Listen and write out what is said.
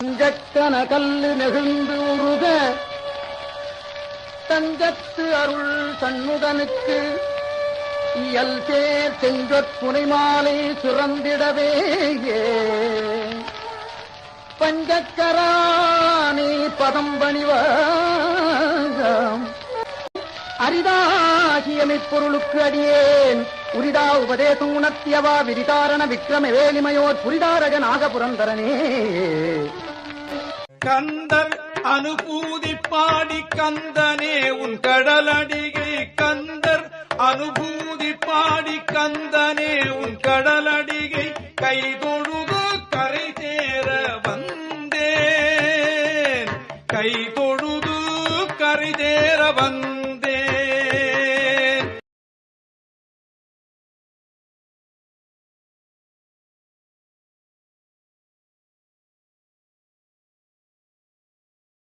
தஞ்சக்கன கல்லு நெகிழ்ந்து உருக. தஞ்சத்து அருள் சண்முகனுக்கு இயல் பேர் செஞ்சொற்புனை மாலை சுரந்திடவே. பஞ்சக்கராணி பதம் பணிவாம் அரிதாகியமை பொருளுக்கு அடியேன். உரிதா உபதேசம் உணர்த்தியவா விரிதாரண விக்ரம வேலிமையோர் புரிதாரக நாகபுரந்தரனே. கந்தர் அனுபூதி பாடி கந்தனே உன் கடலடிகை கந்தர் அனுபூதி பாடி கந்தனே உன் கடலடிகை கை தொழுது கரை சேர வந்தேன். கை தொழுது கரை சேர வந்தேன்.